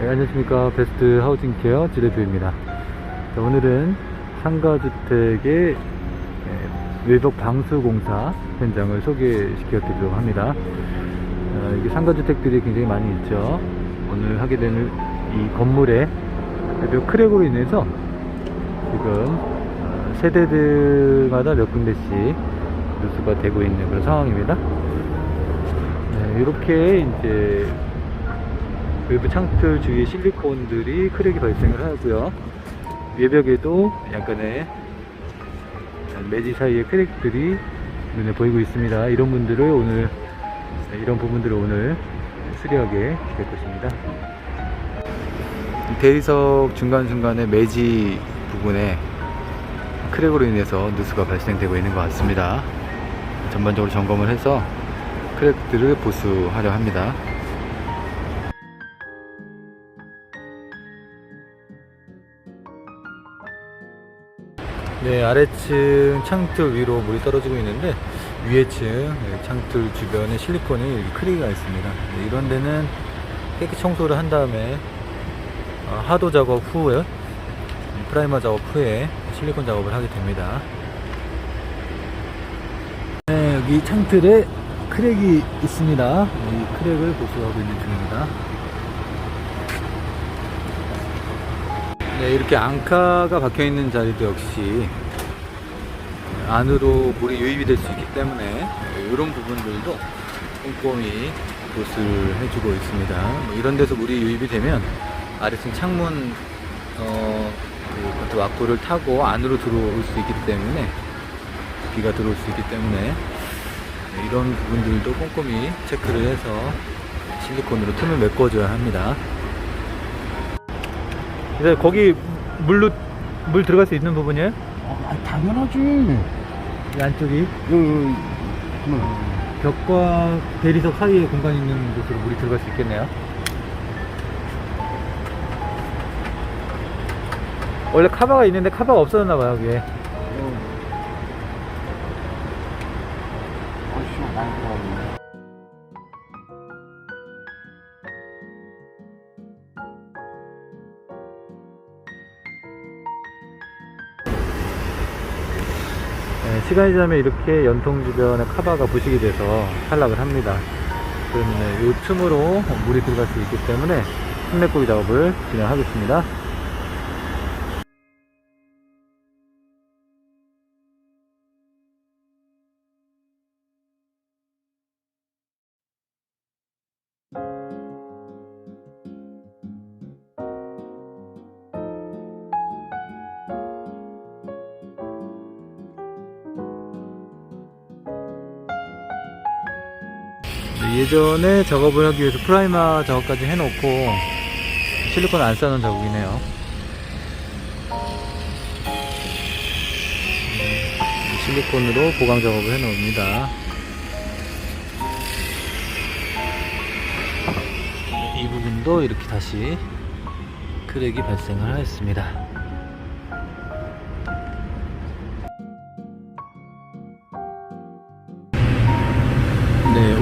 네, 안녕하십니까 베스트 하우징 케어 지대표입니다. 자, 오늘은 상가주택의 예, 외벽 방수 공사 현장을 소개시켜 드리도록 합니다. 어, 이게 상가주택들이 굉장히 많이 있죠. 오늘 하게 되는 이 건물의 외벽 크랙으로 인해서 지금 어, 세대들마다 몇 군데씩 누수가 되고 있는 그런 상황입니다. 네, 이렇게 이제 외부 창틀 주위에 실리콘들이 크랙이 발생을 하고요. 외벽에도 약간의 매지 사이에 크랙들이 눈에 보이고 있습니다. 이런 분들을 오늘 네, 이런 부분들을 오늘 수리하게 될 것입니다. 대리석 중간중간에 매지 부분에 크랙으로 인해서 누수가 발생되고 있는 것 같습니다. 전반적으로 점검을 해서 크랙들을 보수하려 합니다. 네, 아래층 창틀 위로 물이 떨어지고 있는데 위에 층 네, 창틀 주변에 실리콘이 이렇게 크랙이 가 있습니다. 네, 이런 데는 깨끗이 청소를 한 다음에 어, 하도 작업 후에 프라이머 작업 후에 실리콘 작업을 하게 됩니다. 네, 여기 창틀에 크랙이 있습니다. 이 크랙을 보수하고 있는 중입니다. 네, 이렇게 앙카가 박혀 있는 자리도 역시 안으로 물이 유입이 될 수 있기 때문에 이런 부분들도 꼼꼼히 보수를 해주고 있습니다. 뭐 이런 데서 물이 유입이 되면 아래층 창문 어, 그 와꾸를 타고 안으로 들어올 수 있기 때문에 비가 들어올 수 있기 때문에 네, 이런 부분들도 꼼꼼히 체크를 해서 실리콘으로 틈을 메꿔줘야 합니다. 이제 거기 물로 물 들어갈 수 있는 부분이에요? 아, 당연하지. 이 안쪽이 요, 요, 벽과 대리석 사이에 공간이 있는 곳으로 물이 들어갈 수 있겠네요. 원래 카바가 있는데 카바가 없어졌나 봐요, 여기에. 아씨, 많이 들어가네. 시간이 지나면 이렇게 연통 주변에 카바가 부식이 돼서 탈락을 합니다. 그러면 이 틈으로 물이 들어갈 수 있기 때문에 흙내꾸기 작업을 진행하겠습니다. 예전에 작업을 하기 위해서 프라이머 작업까지 해놓고 실리콘 안 싸는 작업이네요. 음, 실리콘으로 보강 작업을 해 놓습니다. 이 부분도 이렇게 다시 크랙이 발생을 하였습니다.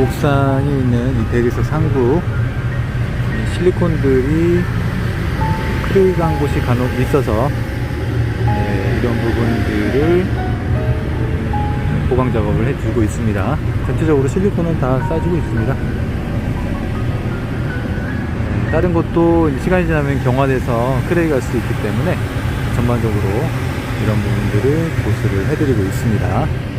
옥상에 있는 이 대리석 상부 이 실리콘들이 크랙한 곳이 간혹 있어서 네, 이런 부분들을 보강 작업을 해주고 있습니다. 전체적으로 실리콘은 다 싸주고 있습니다. 네, 다른 이제 시간이 지나면 경화돼서 크랙이 갈 수 있기 때문에 전반적으로 이런 부분들을 보수를 해드리고 있습니다.